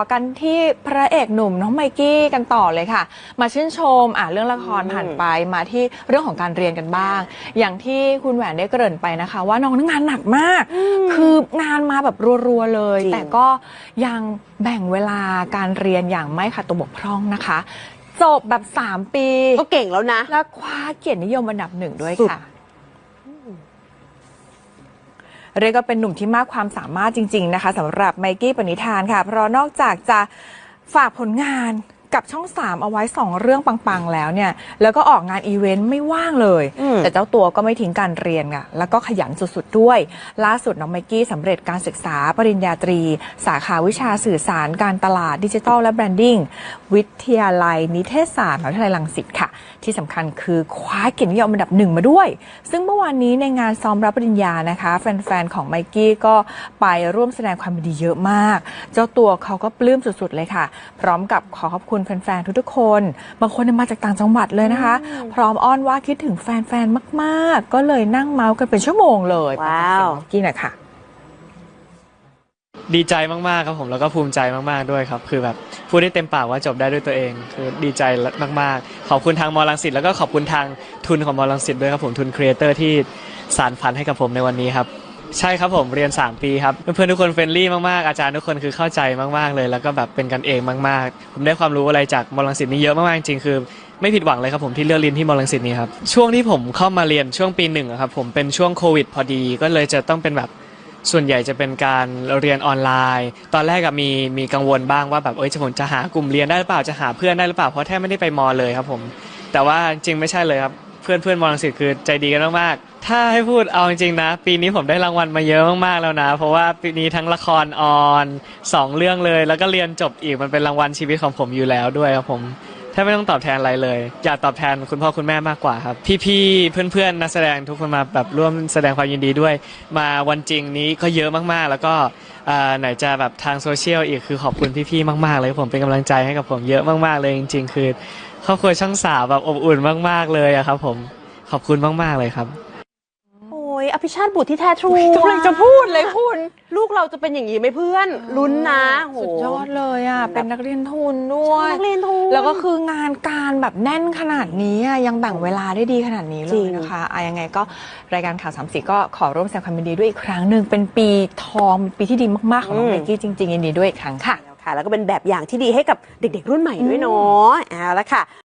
ต่อกันที่พระเอกหนุ่มน้องไมกี้กันต่อเลยค่ะ มาชื่นชมอะเรื่องละครผ่านไปมาที่เรื่องของการเรียนกันบ้าง อย่างที่คุณแหวนได้เกริ่นไปนะคะ ว่าน้องงานหนักมาก คืองานมาแบบรัวๆเลยจริงแต่ก็ยังแบ่งเวลาการเรียนอย่างไม่ขาดตัวบกพร่องนะคะ จบแบบ 3 ปี ก็เก่งแล้วนะ และคว้าเกียรตินิยมอันดับหนึ่งด้วยสุดค่ะ เรียกว่าเป็นหนุ่มที่มากความสามารถจริง ๆ นะคะสำหรับไมกี้ปณิธานค่ะ เพราะนอกจากจะฝากผลงานกับช่อง 3 เอาไว้ 2 เรื่องปัง ๆ แล้วเนี่ย แล้วก็ออกงานอีเวนต์ไม่ว่างเลยอืมแต่เจ้าตัวก็ไม่ทิ้งการเรียนค่ะแล้วก็ขยันสุด ๆ ด้วย ล่าสุดน้องไมกี้สำเร็จการศึกษาปริญญาตรี สาขาวิชาสื่อสารการตลาดดิจิทัลและแบรนดิ้งวิทยาลัยนิเทศศาสตร์มหาวิทยาลัยรังสิตค่ะ ที่สำคัญคือคว้าเกียรตินิยมอันดับหนึ่งมาด้วย ซึ่งเมื่อวานนี้ในงานซ้อมรับปริญญานะคะ แฟนๆ ของไมกี้ก็ไปร่วมแสดงความยินดีเยอะมาก เจ้าตัวเขาก็ปลื้มสุดๆ เลยค่ะ พร้อมกับขอขอบคุณแฟนๆ ทุกๆคน บางคนเนี่ยมาจากต่างจังหวัดเลยนะคะ พร้อมอ้อนว่าคิดถึงแฟนๆ มากๆ ก็เลยนั่งเมาส์กันเป็นชั่วโมงเลยว้าวฟังเสียงไมกี้หน่อยค่ะ ดีใจมากๆครับผมแล้วก็ภูมิใจมากๆด้วยครับ คือแบบพูดได้เต็มปากว่าจบได้ด้วยตัวเอง คือดีใจมากๆ ขอบคุณทางมอลังสิตแล้วก็ขอบคุณทางทุนของมอลังสิตด้วยครับผมทุนครีเอเตอร์ที่สานฝันให้กับผมในวันนี้ครับใช่ครับผมเรียน 3 ปีครับเพื่อนๆทุกคนเฟรนลี่มากๆอาจารย์ทุกคนคือเข้าใจมากๆเลย แล้วก็แบบเป็นกันเองมากๆ ผมได้ความรู้อะไรจากมอลังสิตนี้เยอะมากๆจริงๆคือไม่ผิดหวังเลยครับผมที่เลือกเรียนที่มอลังสิตนี้ครับช่วงที่ผมเข้ามาเรียนช่วงปีหนึ่งครับผมเป็นช่วงโควิดพอดีก็เลยจะต้องเป็นแบบ ส่วนใหญ่จะเป็นการเรียนออนไลน์ ตอนแรกอะมีมีกังวลบ้างว่าแบบเอ้ยจะผมจะหากลุ่มเรียนได้หรือเปล่าจะหาเพื่อนได้หรือเปล่าเพราะแทบไม่ได้ไปมอเลยครับผม แต่ว่าจริงไม่ใช่เลยครับเพื่อนเพื่อนมอลังสิตคือใจดีกันมากๆถ้าให้พูดเอาจริงๆนะ ปีนี้ผมได้รางวัลมาเยอะมากๆแล้วนะ เพราะว่าปีนี้ทั้งละครออนสองเรื่องเลย แล้วก็เรียนจบอีกมันเป็นรางวัลชีวิตของผมอยู่แล้วด้วยครับผม แทบไม่ต้องตอบแทนอะไรเลย อยากตอบแทนคุณพ่อคุณแม่มากกว่าครับ พี่ๆเพื่อนๆนักแสดงทุกคนมาแบบร่วมแสดงความยินดีด้วย มาวันจริงนี้ก็เยอะมากๆ แล้วก็อ่อไหนจะแบบทางโซเชียลอีกคือขอบคุณพี่ๆมากๆ เลยผมเป็นกำลังใจให้กับผมเยอะมากๆเลยจริง ๆ คือครอบครัวช่างสาวแบบอบอุ่นมาก ๆเลยอะครับ ผมขอบคุณมากๆเลยครับ ยอภิชาติบุตรที่แท้ทรูกำลังจะพูดเลยคุณ ลูกเราจะเป็นอย่างนี้ไหมเพื่อนลุ้นนะโหสุดยอดเลยอะแบบเป็นนักเรียนทุนด้วยนักเรียนทุนแล้วก็คืองานการแบบแน่นขนาดนี้อะยังแบ่งเวลาได้ดีขนาดนี้เลจริยงนะคะอะยังไงก็รายการข่าวสามสีก็ขอร่วมแสดงความยินดีด้วยอีกครั้งหนึ่งเป็นปีทองเป็นปีที่ดีมากๆของน้องอืมเมกกี้จริงๆยินดีด้วยอีกครั้งค่ะแล้วค่ะแล้วก็เป็นแบบอย่างที่ดีให้กับเด็กๆรุ่นใหม่ด้วยเนาะเอาละค่ะ